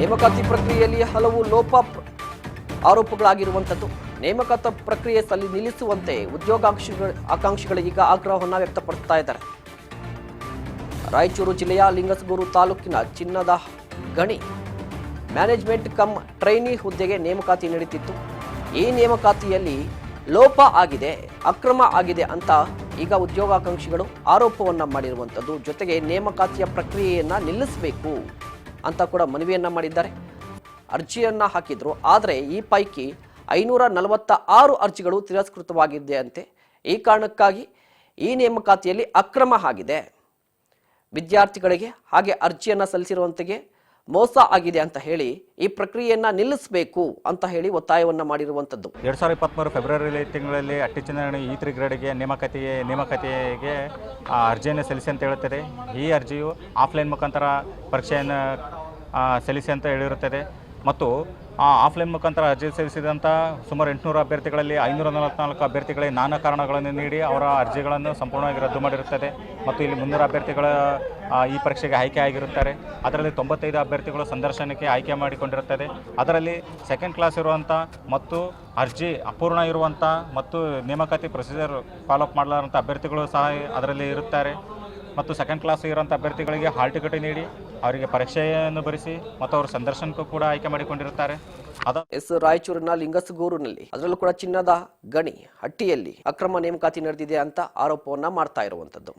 ನೇಮಕಾತಿ ಪ್ರಕ್ರಿಯೆಯಲ್ಲಿ ಹಲವು ಲೋಪ ಆರೋಪಗಳಾಗಿರುವಂಥದ್ದು. ನೇಮಕಾತ ಪ್ರಕ್ರಿಯೆ ಸಲ್ಲಿ ನಿಲ್ಲಿಸುವಂತೆ ಉದ್ಯೋಗಾಕಾಂಕ್ಷಿಗಳ ಆಕಾಂಕ್ಷಿಗಳು ಈಗ ಆಗ್ರಹವನ್ನು ವ್ಯಕ್ತಪಡಿಸ್ತಾ ಇದ್ದಾರೆ. ರಾಯಚೂರು ಜಿಲ್ಲೆಯ ಲಿಂಗಸಗೂರು ತಾಲೂಕಿನ ಚಿನ್ನದ ಗಣಿ ಮ್ಯಾನೇಜ್ಮೆಂಟ್ ಕಮ್ ಟ್ರೈನಿ ಹುದ್ದೆಗೆ ನೇಮಕಾತಿ ನಡೀತಿತ್ತು ಈ ನೇಮಕಾತಿಯಲ್ಲಿ ಲೋಪ ಆಗಿದೆ, ಅಕ್ರಮ ಆಗಿದೆ ಅಂತ ಈಗ ಉದ್ಯೋಗಾಕಾಂಕ್ಷಿಗಳು ಆರೋಪವನ್ನು ಮಾಡಿರುವಂಥದ್ದು. ಜೊತೆಗೆ ನೇಮಕಾತಿಯ ಪ್ರಕ್ರಿಯೆಯನ್ನು ನಿಲ್ಲಿಸಬೇಕು. ಅಂತ ಕೂಡ ಮನವಿಯನ್ನು ಮಾಡಿದ್ದಾರೆ. ಅರ್ಜಿಯನ್ನು ಹಾಕಿದ್ರು. ಆದರೆ ಈ ಪೈಕಿ ಐನೂರ ನಲವತ್ತ ಆರು ಅರ್ಜಿಗಳು ತಿರಸ್ಕೃತವಾಗಿದೆ ಅಂತೆ ಈ ಕಾರಣಕ್ಕಾಗಿ ಈ ನೇಮಕಾತಿಯಲ್ಲಿ ಅಕ್ರಮ ಆಗಿದೆ. ವಿದ್ಯಾರ್ಥಿಗಳಿಗೆ ಹಾಗೆ ಅರ್ಜಿಯನ್ನು ಸಲ್ಲಿಸಿರುವಂತೆಗೆ ಮೋಸ ಆಗಿದೆ ಅಂತ ಹೇಳಿ ಈ ಪ್ರಕ್ರಿಯೆಯನ್ನ ನಿಲ್ಲಿಸಬೇಕು ಅಂತ ಹೇಳಿ ಒತ್ತಾಯವನ್ನ ಮಾಡಿರುವಂತದ್ದು. ಎರಡ್ ಸಾವಿರದ ಇಪ್ಪತ್ತ್ಮೂರು ಫೆಬ್ರವರಿ ತಿಂಗಳಲ್ಲಿ ಅಟ್ಟಿ ಚುನಾವಣೆ ಈ ತ್ರಿ ಗ್ರೇಡ್ಗೆ ನೇಮಕತಿಗೆ ನೇಮಕಾತಿಗೆ ಆ, ಅರ್ಜಿಯನ್ನು ಸಲ್ಲಿಸಿ ಅಂತ ಹೇಳುತ್ತದೆ. ಈ ಅರ್ಜಿಯು ಆಫ್ಲೈನ್ ಮುಖಾಂತರ ಪರೀಕ್ಷೆಯನ್ನು ಸಲ್ಲಿಸಿ ಅಂತ ಹೇಳಿರುತ್ತದೆ. ಮತ್ತು ಆಫ್ಲೈನ್ ಮುಖಾಂತರ ಅರ್ಜಿ ಸಲ್ಲಿಸಿದಂಥ ಸುಮಾರು ಎಂಟುನೂರು ಅಭ್ಯರ್ಥಿಗಳಲ್ಲಿ ಐನೂರ ನಲವತ್ನಾಲ್ಕು ಅಭ್ಯರ್ಥಿಗಳಿಗೆ ನಾನಾ ಕಾರಣಗಳನ್ನು ನೀಡಿ ಅವರ ಅರ್ಜಿಗಳನ್ನು ಸಂಪೂರ್ಣವಾಗಿ ರದ್ದು ಮಾಡಿರುತ್ತದೆ. ಮತ್ತು ಇಲ್ಲಿ ಮುನ್ನೂರು ಅಭ್ಯರ್ಥಿಗಳ ಈ ಪರೀಕ್ಷೆಗೆ ಆಯ್ಕೆ ಆಗಿರುತ್ತಾರೆ. ಅದರಲ್ಲಿ ತೊಂಬತ್ತೈದು ಅಭ್ಯರ್ಥಿಗಳು ಸಂದರ್ಶನಕ್ಕೆ ಆಯ್ಕೆ ಮಾಡಿಕೊಂಡಿರುತ್ತದೆ. ಅದರಲ್ಲಿ ಸೆಕೆಂಡ್ ಕ್ಲಾಸ್ ಇರುವಂಥ ಮತ್ತು ಅರ್ಜಿ ಅಪೂರ್ಣ ಇರುವಂಥ ಮತ್ತು ನೇಮಕಾತಿ ಪ್ರೊಸೀಜರ್ ಫಾಲೋಅಪ್ ಮಾಡಲಾರಂಥ ಅಭ್ಯರ್ಥಿಗಳು ಸಹ ಅದರಲ್ಲಿ ಇರುತ್ತಾರೆ. ಮತ್ತು ಸೆಕೆಂಡ್ ಕ್ಲಾಸ್ ಇರುವಂಥ ಅಭ್ಯರ್ಥಿಗಳಿಗೆ ಹಾಲ್ ಟಿಕೆಟ್ ನೀಡಿ ಅವರಿಗೆ ಪರೀಕ್ಷೆಯನ್ನು ಬರೆಸಿ ಮತ್ತು ಅವರು ಸಂದರ್ಶನಕ್ಕೂ ಕೂಡ ಆಯ್ಕೆ ಮಾಡಿಕೊಂಡಿರುತ್ತಾರೆ. ಎಸ್ ರಾಯಚೂರಿನ ಲಿಂಗಸಗೂರಿನಲ್ಲಿ ಅದರಲ್ಲೂ ಕೂಡ ಚಿನ್ನದ ಗಣಿ ಹಟ್ಟಿಯಲ್ಲಿ ಅಕ್ರಮ ನೇಮಕಾತಿ ನಡೆದಿದೆ ಅಂತ ಆರೋಪವನ್ನ ಮಾಡ್ತಾ ಇರುವಂಥದ್ದು